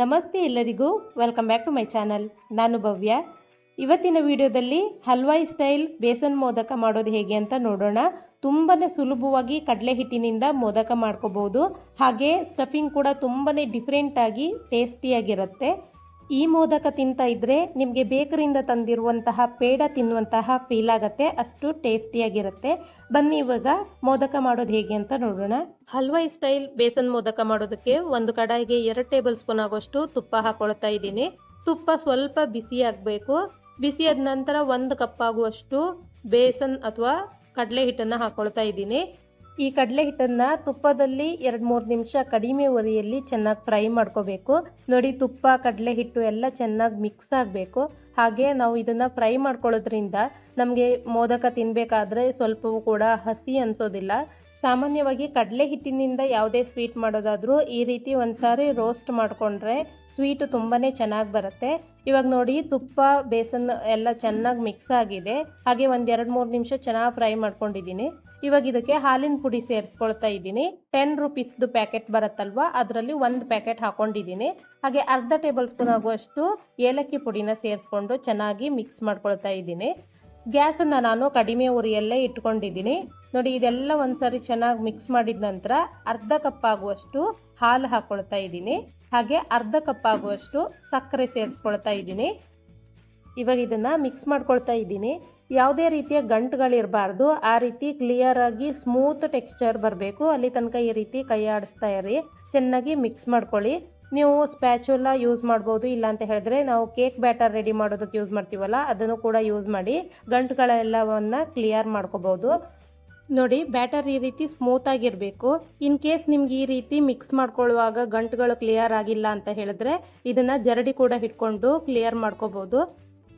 ನಮಸ್ತೆ ಎಲ್ಲರಿಗೂ. Welcome back to my channel ನಾನು ಭವ್ಯ. ಇವತ್ತಿನ ವಿಡಿಯೋದಲ್ಲಿ ಹಲ್ವಾಯಿ ಸ್ಟೈಲ್ ಬೇಸನ್ ಮೋದಕ ಮಾಡೋದು ಹೇಗೆ ಅಂತ ನೋಡೋಣ. ತುಂಬಾ ಸುಲಭವಾಗಿ ಕಡಲೆ ಹಿಟ್ಟಿನಿಂದ ಮೋದಕ ಮಾಡ್ಕೋಬಹುದು ಹಾಗೆ ಸ್ಟಫಿಂಗ್ ಕೂಡ ತುಂಬಾ ಡಿಫ್ರೆಂಟಾಗಿ ಟೇಸ್ಟಿಯಾಗಿರುತ್ತೆ ಈ ಮೋದಕ ತಿಂತಾ ಇದ್ರೆ ನಿಮಗೆ ಬೇಕರಿಂದ ತಂದಿರುವಂತಹ ಪೇಡ ತಿನ್ನುವಂತಹ ಫೀಲ್ ಆಗುತ್ತೆ, ಅಷ್ಟು ಟೇಸ್ಟಿಯಾಗಿರುತ್ತೆ ಬನ್ನಿ ಇವಾಗ ಮೋದಕ ಮಾಡೋದು ಹೇಗೆ ಅಂತ ನೋಡೋಣ. ಹಲ್ವಾಯಿ ಸ್ಟೈಲ್ ಬೇಸನ್ ಮೋದಕ ಮಾಡೋದಕ್ಕೆ ಒಂದು ಕಡಾಯಿಗೆ ಎರಡು ಟೇಬಲ್ ಸ್ಪೂನ್ ಆಗೋಷ್ಟು ತುಪ್ಪ ಹಾಕೊಳ್ತಾ ಇದ್ದೀನಿ. ತುಪ್ಪ ಸ್ವಲ್ಪ ಬಿಸಿ ಆಗಬೇಕು. ಬಿಸಿ ಆದ ನಂತರ ಒಂದು ಕಪ್ ಆಗುವಷ್ಟು ಬೇಸನ್ ಅಥವಾ ಕಡಲೆ ಹಿಟ್ಟನ್ನು ಹಾಕೊಳ್ತಾ ಇದ್ದೀನಿ. ಈ ಕಡಲೆ ಹಿಟ್ಟನ್ನು ತುಪ್ಪದಲ್ಲಿ ಎರಡು ಮೂರು ನಿಮಿಷ ಕಡಿಮೆ ಒರಿಯಲ್ಲಿ ಚೆನ್ನಾಗಿ ಫ್ರೈ ಮಾಡ್ಕೋಬೇಕು. ನೋಡಿ ತುಪ್ಪ ಕಡಲೆ ಹಿಟ್ಟು ಎಲ್ಲ ಚೆನ್ನಾಗಿ ಮಿಕ್ಸ್ ಆಗಬೇಕು. ಹಾಗೆ ನಾವು ಇದನ್ನು ಫ್ರೈ ಮಾಡ್ಕೊಳ್ಳೋದ್ರಿಂದ ನಮಗೆ ಮೋದಕ ತಿನ್ನಬೇಕಾದ್ರೆ ಸ್ವಲ್ಪವೂ ಕೂಡ ಹಸಿ ಅನಿಸೋದಿಲ್ಲ. ಸಾಮಾನ್ಯವಾಗಿ ಕಡಲೆ ಹಿಟ್ಟಿನಿಂದ ಯಾವುದೇ ಸ್ವೀಟ್ ಮಾಡೋದಾದರೂ ಈ ರೀತಿ ಒಂದ್ಸಾರಿ ರೋಸ್ಟ್ ಮಾಡಿಕೊಂಡ್ರೆ ಸ್ವೀಟು ತುಂಬಾ ಚೆನ್ನಾಗಿ ಬರುತ್ತೆ. ಇವಾಗ ನೋಡಿ ತುಪ್ಪ, ಬೇಸನ್ ಎಲ್ಲ ಚೆನ್ನಾಗಿ ಮಿಕ್ಸ್ ಆಗಿದೆ. ಹಾಗೆ ಒಂದು ಎರಡು ಮೂರು ನಿಮಿಷ ಚೆನ್ನಾಗಿ ಫ್ರೈ ಮಾಡ್ಕೊಂಡಿದ್ದೀನಿ. ಇವಾಗ ಇದಕ್ಕೆ ಹಾಲಿನ ಪುಡಿ ಸೇರಿಸ್ಕೊಳ್ತಾ ಇದ್ದೀನಿ. ಟೆನ್ ರುಪೀಸ್ದು ಪ್ಯಾಕೆಟ್ ಬರುತ್ತಲ್ವಾ? ಅದರಲ್ಲಿ ಒಂದು ಪ್ಯಾಕೆಟ್ ಹಾಕೊಂಡಿದ್ದೀನಿ. ಹಾಗೆ ಅರ್ಧ ಟೇಬಲ್ ಸ್ಪೂನ್ ಆಗುವಷ್ಟು ಏಲಕ್ಕಿ ಪುಡಿನ ಸೇರಿಸ್ಕೊಂಡು ಚೆನ್ನಾಗಿ ಮಿಕ್ಸ್ ಮಾಡ್ಕೊಳ್ತಾ ಇದ್ದೀನಿ. ಗ್ಯಾಸನ್ನು ನಾನು ಕಡಿಮೆ ಉರಿಯಲ್ಲೇ ಇಟ್ಕೊಂಡಿದ್ದೀನಿ. ನೋಡಿ, ಇದೆಲ್ಲ ಒಂದ್ಸರಿ ಚೆನ್ನಾಗಿ ಮಿಕ್ಸ್ ಮಾಡಿದ ನಂತರ ಅರ್ಧ ಕಪ್ ಆಗುವಷ್ಟು ಹಾಲು ಹಾಕ್ಕೊಳ್ತಾ ಇದ್ದೀನಿ. ಹಾಗೆ ಅರ್ಧ ಕಪ್ ಆಗುವಷ್ಟು ಸಕ್ಕರೆ ಸೇರಿಸ್ಕೊಳ್ತಾ ಇದ್ದೀನಿ. ಇವಾಗ ಇದನ್ನು ಮಿಕ್ಸ್ ಮಾಡ್ಕೊಳ್ತಾ ಇದ್ದೀನಿ. ಯಾವುದೇ ರೀತಿಯ ಗಂಟುಗಳಿರಬಾರ್ದು. ಆ ರೀತಿ ಕ್ಲಿಯರ್ ಆಗಿ ಸ್ಮೂತ್ ಟೆಕ್ಸ್ಚರ್ ಬರಬೇಕು. ಅಲ್ಲಿ ತನಕ ಈ ರೀತಿ ಕೈ ಆಡಿಸ್ತಾ ಇರಿ. ಚೆನ್ನಾಗಿ ಮಿಕ್ಸ್ ಮಾಡ್ಕೊಳ್ಳಿ. ನೀವು ಸ್ಪ್ಯಾಚುಲ ಯೂಸ್ ಮಾಡ್ಬೋದು, ಇಲ್ಲ ಅಂತ ಹೇಳಿದ್ರೆ ನಾವು ಕೇಕ್ ಬ್ಯಾಟರ್ ರೆಡಿ ಮಾಡೋದಕ್ಕೆ ಯೂಸ್ ಮಾಡ್ತೀವಲ್ಲ, ಅದನ್ನು ಕೂಡ ಯೂಸ್ ಮಾಡಿ ಗಂಟುಗಳೆಲ್ಲವನ್ನು ಕ್ಲಿಯರ್ ಮಾಡ್ಕೋಬೋದು. ನೋಡಿ ಬ್ಯಾಟರ್ ಈ ರೀತಿ ಸ್ಮೂತ್ ಆಗಿರಬೇಕು. ಇನ್ ಕೇಸ್ ನಿಮ್ಗೆ ಈ ರೀತಿ ಮಿಕ್ಸ್ ಮಾಡ್ಕೊಳ್ಳುವಾಗ ಗಂಟುಗಳು ಕ್ಲಿಯರ್ ಆಗಿಲ್ಲ ಅಂತ ಹೇಳಿದ್ರೆ, ಇದನ್ನ ಜರಡಿ ಕೂಡ ಹಿಡ್ಕೊಂಡು ಕ್ಲಿಯರ್ ಮಾಡ್ಕೋಬಹುದು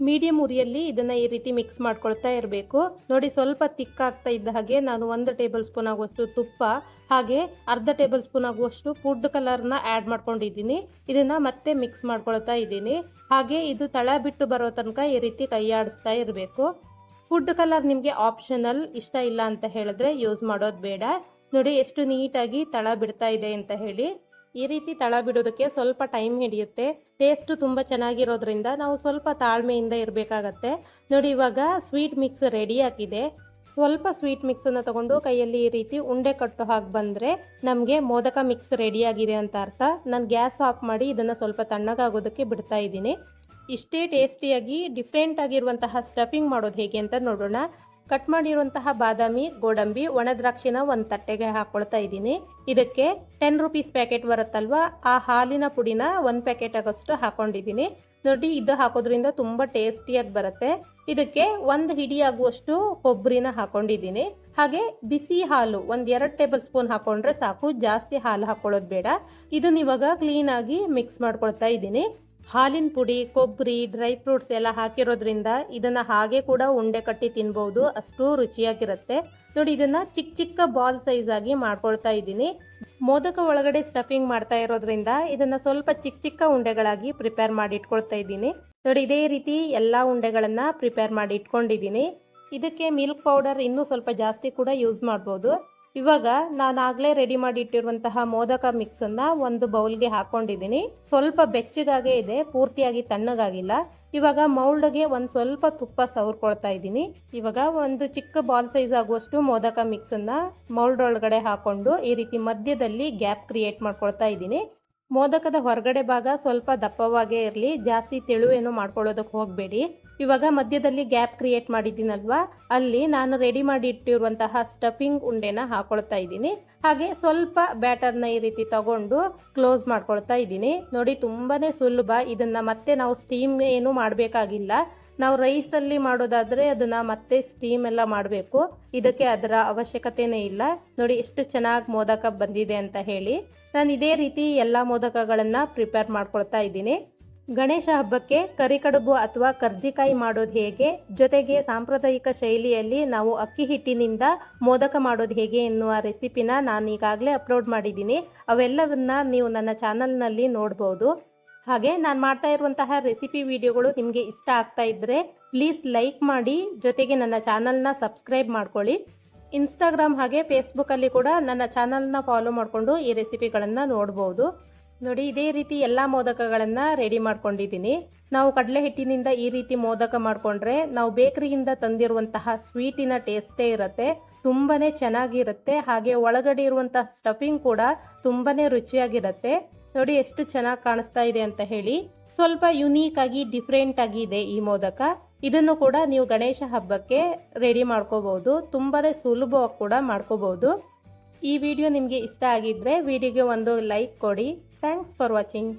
ಮೀಡಿಯಂ ಉರಿಯಲ್ಲಿ ಇದನ್ನ ಈ ರೀತಿ ಮಿಕ್ಸ್ ಮಾಡ್ಕೊಳ್ತಾ ಇರಬೇಕು. ನೋಡಿ ಸ್ವಲ್ಪ ತಿಕ್ಕಾಗ್ತಾ ಇದ್ದ ಹಾಗೆ ನಾನು ಒಂದು ಟೇಬಲ್ ಸ್ಪೂನ್ ಆಗುವಷ್ಟು ತುಪ್ಪ, ಹಾಗೆ ಅರ್ಧ ಟೇಬಲ್ ಸ್ಪೂನ್ ಆಗುವಷ್ಟು ಫುಡ್ ಕಲರ್ನ ಆ್ಯಡ್ ಮಾಡ್ಕೊಂಡಿದ್ದೀನಿ. ಇದನ್ನ ಮತ್ತೆ ಮಿಕ್ಸ್ ಮಾಡ್ಕೊಳ್ತಾ ಇದ್ದೀನಿ. ಹಾಗೆ ಇದು ತಳ ಬಿಟ್ಟು ಬರೋ ತನಕ ಈ ರೀತಿ ಕೈ ಆಡಿಸ್ತಾ ಇರಬೇಕು. ಫುಡ್ ಕಲರ್ ನಿಮಗೆ ಆಪ್ಷನಲ್ ಇಷ್ಟ ಇಲ್ಲ ಅಂತ ಹೇಳಿದ್ರೆ ಯೂಸ್ ಮಾಡೋದು ಬೇಡ. ನೋಡಿ ಎಷ್ಟು ನೀಟಾಗಿ ತಳ ಬಿಡ್ತಾ ಇದೆ ಅಂತ ಹೇಳಿ. ಈ ರೀತಿ ತಳ ಬಿಡೋದಕ್ಕೆ ಸ್ವಲ್ಪ ಟೈಮ್ ಹಿಡಿಯುತ್ತೆ. ಟೇಸ್ಟು ತುಂಬ ಚೆನ್ನಾಗಿರೋದ್ರಿಂದ ನಾವು ಸ್ವಲ್ಪ ತಾಳ್ಮೆಯಿಂದ ಇರಬೇಕಾಗತ್ತೆ. ನೋಡಿ, ಇವಾಗ ಸ್ವೀಟ್ ಮಿಕ್ಸ್ ರೆಡಿ ಆಗಿದೆ. ಸ್ವಲ್ಪ ಸ್ವೀಟ್ ಮಿಕ್ಸನ್ನು ತಗೊಂಡು ಕೈಯಲ್ಲಿ ಈ ರೀತಿ ಉಂಡೆ ಕಟ್ಟು ಹಾಕಿ ಬಂದರೆ ನಮಗೆ ಮೋದಕ ಮಿಕ್ಸ್ ರೆಡಿಯಾಗಿದೆ ಅಂತ ಅರ್ಥ. ನಾನು ಗ್ಯಾಸ್ ಆಫ್ ಮಾಡಿ ಇದನ್ನು ಸ್ವಲ್ಪ ತಣ್ಣಗಾಗೋದಕ್ಕೆ ಬಿಡ್ತಾ ಇದ್ದೀನಿ. ಇಷ್ಟೇ ಟೇಸ್ಟಿಯಾಗಿ ಡಿಫ್ರೆಂಟ್ ಆಗಿರುವಂತಹ ಸ್ಟಫಿಂಗ್ ಮಾಡೋದು ಹೇಗೆ ಅಂತ ನೋಡೋಣ. ಕಟ್ ಮಾಡಿರುವಂತಹ ಬಾದಾಮಿ, ಗೋಡಂಬಿ ಒಣದ್ರಾಕ್ಷಿನ ಒಂದು ತಟ್ಟೆಗೆ ಹಾಕೊಳ್ತಾ ಇದ್ದೀನಿ. ಇದಕ್ಕೆ ಟೆನ್ ರುಪೀಸ್ ಪ್ಯಾಕೆಟ್ ಬರುತ್ತಲ್ವಾ? ಆ ಹಾಲಿನ ಪುಡಿನ ಒಂದು ಪ್ಯಾಕೆಟ್ ಆಗೋಷ್ಟು ಹಾಕೊಂಡಿದ್ದೀನಿ. ನೋಡಿ, ಇದು ಹಾಕೋದ್ರಿಂದ ತುಂಬ ಟೇಸ್ಟಿಯಾಗಿ ಬರುತ್ತೆ. ಇದಕ್ಕೆ ಒಂದು ಹಿಡಿ ಆಗುವಷ್ಟು ಕೊಬ್ಬರಿನ ಹಾಕೊಂಡಿದ್ದೀನಿ. ಹಾಗೆ ಬಿಸಿ ಹಾಲು ಒಂದು ಎರಡು ಟೇಬಲ್ ಸ್ಪೂನ್ ಹಾಕೊಂಡ್ರೆ ಸಾಕು. ಜಾಸ್ತಿ ಹಾಲು ಹಾಕೊಳ್ಳೋದು ಬೇಡ. ಇದನ್ನ ಇವಾಗ ಕ್ಲೀನಾಗಿ ಮಿಕ್ಸ್ ಮಾಡ್ಕೊಳ್ತಾ ಇದ್ದೀನಿ. ಹಾಲಿನ ಪುಡಿ ಕೊಬ್ಬರಿ ಡ್ರೈ ಫ್ರೂಟ್ಸ್ ಎಲ್ಲ ಹಾಕಿರೋದ್ರಿಂದ ಇದನ್ನು ಹಾಗೆ ಕೂಡ ಉಂಡೆ ಕಟ್ಟಿ ತಿನ್ಬೋದು. ಅಷ್ಟು ರುಚಿಯಾಗಿರುತ್ತೆ. ನೋಡಿ, ಇದನ್ನು ಚಿಕ್ಕ ಚಿಕ್ಕ ಬಾಲ್ ಸೈಜ್ ಆಗಿ ಮಾಡ್ಕೊಳ್ತಾ ಇದ್ದೀನಿ. ಮೋದಕ ಒಳಗಡೆ ಸ್ಟಫಿಂಗ್ ಮಾಡ್ತಾ ಇರೋದ್ರಿಂದ ಇದನ್ನು ಸ್ವಲ್ಪ ಚಿಕ್ಕ ಚಿಕ್ಕ ಉಂಡೆಗಳಾಗಿ ಪ್ರಿಪೇರ್ ಮಾಡಿ ಇಟ್ಕೊಳ್ತಾ ಇದ್ದೀನಿ. ನೋಡಿ, ಇದೇ ರೀತಿ ಎಲ್ಲ ಉಂಡೆಗಳನ್ನು ಪ್ರಿಪೇರ್ ಮಾಡಿ ಇಟ್ಕೊಂಡಿದ್ದೀನಿ. ಇದಕ್ಕೆ ಮಿಲ್ಕ್ ಪೌಡರ್ ಇನ್ನೂ ಸ್ವಲ್ಪ ಜಾಸ್ತಿ ಕೂಡ ಯೂಸ್ ಮಾಡ್ಬೋದು. ಇವಾಗ ನಾನು ಆಗಲೇ ರೆಡಿ ಮಾಡಿ ಇಟ್ಟಿರುವಂತಹ ಮೋದಕ ಮಿಕ್ಸನ್ನು ಒಂದು ಬೌಲ್ಗೆ ಹಾಕೊಂಡಿದ್ದೀನಿ. ಸ್ವಲ್ಪ ಬೆಚ್ಚಗಾಗೇ ಇದೆ, ಪೂರ್ತಿಯಾಗಿ ತಣ್ಣಗಾಗಿಲ್ಲ. ಇವಾಗ ಮೌಲ್ಡ್ಗೆ ಒಂದು ಸ್ವಲ್ಪ ತುಪ್ಪ ಸವರ್ಕೊಳ್ತಾ ಇದ್ದೀನಿ. ಇವಾಗ ಒಂದು ಚಿಕ್ಕ ಬಾಲ್ ಸೈಜ್ ಆಗುವಷ್ಟು ಮೋದಕ ಮಿಕ್ಸನ್ನು ಮೌಲ್ಡ್ ಒಳಗಡೆ ಹಾಕೊಂಡು ಈ ರೀತಿ ಮಧ್ಯದಲ್ಲಿ ಗ್ಯಾಪ್ ಕ್ರಿಯೇಟ್ ಮಾಡ್ಕೊಳ್ತಾ ಇದ್ದೀನಿ. ಮೋದಕದ ಹೊರಗಡೆ ಭಾಗ ಸ್ವಲ್ಪ ದಪ್ಪವಾಗೇ ಇರಲಿ, ಜಾಸ್ತಿ ತೆಳು ಏನು ಮಾಡ್ಕೊಳ್ಳೋದಕ್ಕೆ ಹೋಗಬೇಡಿ. ಇವಾಗ ಮಧ್ಯದಲ್ಲಿ ಗ್ಯಾಪ್ ಕ್ರಿಯೇಟ್ ಮಾಡಿದ್ದೀನಲ್ವಾ? ಅಲ್ಲಿ ನಾನು ರೆಡಿ ಮಾಡಿ ಇಟ್ಟಿರುವಂತಹ ಸ್ಟಫಿಂಗ್ ಉಂಡೆನ ಹಾಕೊಳ್ತಾ ಇದ್ದೀನಿ. ಹಾಗೆ ಸ್ವಲ್ಪ ಬ್ಯಾಟರ್ನ ಈ ರೀತಿ ತಗೊಂಡು ಕ್ಲೋಸ್ ಮಾಡ್ಕೊಳ್ತಾ ಇದ್ದೀನಿ. ನೋಡಿ ತುಂಬಾ ಸುಲಭ. ಇದನ್ನು ಮತ್ತೆ ನಾವು ಸ್ಟೀಮ್ ಏನು ಮಾಡಬೇಕಾಗಿಲ್ಲ. ನಾವು ರೈಸಲ್ಲಿ ಮಾಡೋದಾದರೆ ಅದನ್ನು ಮತ್ತೆ ಸ್ಟೀಮ್ ಎಲ್ಲ ಮಾಡಬೇಕು. ಇದಕ್ಕೆ ಅದರ ಅವಶ್ಯಕತೆನೇ ಇಲ್ಲ. ನೋಡಿ, ಎಷ್ಟು ಚೆನ್ನಾಗಿ ಮೋದಕ ಬಂದಿದೆ ಅಂತ ಹೇಳಿ. ನಾನು ಇದೇ ರೀತಿ ಎಲ್ಲ ಮೋದಕಗಳನ್ನು ಪ್ರಿಪೇರ್ ಮಾಡ್ಕೊಳ್ತಾ ಇದ್ದೀನಿ. ಗಣೇಶ ಹಬ್ಬಕ್ಕೆ ಕರಿಕಡುಬು ಅಥವಾ ಕರ್ಜಿಕಾಯಿ ಮಾಡೋದು ಹೇಗೆ? ಜೊತೆಗೆ ಸಾಂಪ್ರದಾಯಿಕ ಶೈಲಿಯಲ್ಲಿ ನಾವು ಅಕ್ಕಿ ಹಿಟ್ಟಿನಿಂದ ಮೋದಕ ಮಾಡೋದು ಹೇಗೆ ಎನ್ನುವ ರೆಸಿಪಿನ ನಾನು ಈಗಾಗಲೇ ಅಪ್ಲೋಡ್ ಮಾಡಿದ್ದೀನಿ. ಅವೆಲ್ಲವನ್ನ ನೀವು ನನ್ನ ಚಾನಲ್ನಲ್ಲಿ ನೋಡ್ಬೋದು. ಹಾಗೆ ನಾನು ಮಾಡ್ತಾ ಇರುವಂತಹ ರೆಸಿಪಿ ವಿಡಿಯೋಗಳು ನಿಮಗೆ ಇಷ್ಟ ಆಗ್ತಾ ಇದ್ದರೆ ಪ್ಲೀಸ್ ಲೈಕ್ ಮಾಡಿ, ಜೊತೆಗೆ ನನ್ನ ಚಾನಲ್ನ ಸಬ್ಸ್ಕ್ರೈಬ್ ಮಾಡ್ಕೊಳ್ಳಿ. ಇನ್ಸ್ಟಾಗ್ರಾಮ್ ಹಾಗೆ ಫೇಸ್ಬುಕ್ಕಲ್ಲಿ ಕೂಡ ನನ್ನ ಚಾನಲ್ನ ಫಾಲೋ ಮಾಡಿಕೊಂಡು ಈ ರೆಸಿಪಿಗಳನ್ನು ನೋಡ್ಬೋದು. ನೋಡಿ, ಇದೇ ರೀತಿ ಎಲ್ಲ ಮೋದಕಗಳನ್ನು ರೆಡಿ ಮಾಡ್ಕೊಂಡಿದ್ದೀನಿ. ನಾವು ಕಡಲೆ ಹಿಟ್ಟಿನಿಂದ ಈ ರೀತಿ ಮೋದಕ ಮಾಡಿಕೊಂಡ್ರೆ ನಾವು ಬೇಕರಿಯಿಂದ ತಂದಿರುವಂತಹ ಸ್ವೀಟಿನ ಟೇಸ್ಟೇ ಇರುತ್ತೆ ತುಂಬಾ ಚೆನ್ನಾಗಿರುತ್ತೆ, ಹಾಗೆ ಒಳಗಡೆ ಇರುವಂತಹ ಸ್ಟಫಿಂಗ್ ಕೂಡ ತುಂಬಾ ರುಚಿಯಾಗಿರುತ್ತೆ. ನೋಡಿ, ಎಷ್ಟು ಚೆನ್ನಾಗಿ ಕಾಣಿಸ್ತಾ ಇದೆ ಅಂತ ಹೇಳಿ. ಸ್ವಲ್ಪ ಯುನೀಕ್ ಆಗಿ ಡಿಫ್ರೆಂಟ್ ಆಗಿ ಇದೆ ಈ ಮೋದಕ. ಇದನ್ನು ಕೂಡ ನೀವು ಗಣೇಶ ಹಬ್ಬಕ್ಕೆ ರೆಡಿ ಮಾಡ್ಕೋಬೋದು ತುಂಬಾ ಸುಲಭವಾಗಿ ಕೂಡ ಮಾಡ್ಕೋಬೋದು ಈ ವಿಡಿಯೋ ನಿಮಗೆ ಇಷ್ಟ ಆಗಿದ್ರೆ ವಿಡಿಯೋಗೆ ಒಂದು ಲೈಕ್ ಕೊಡಿ. Thanks for watching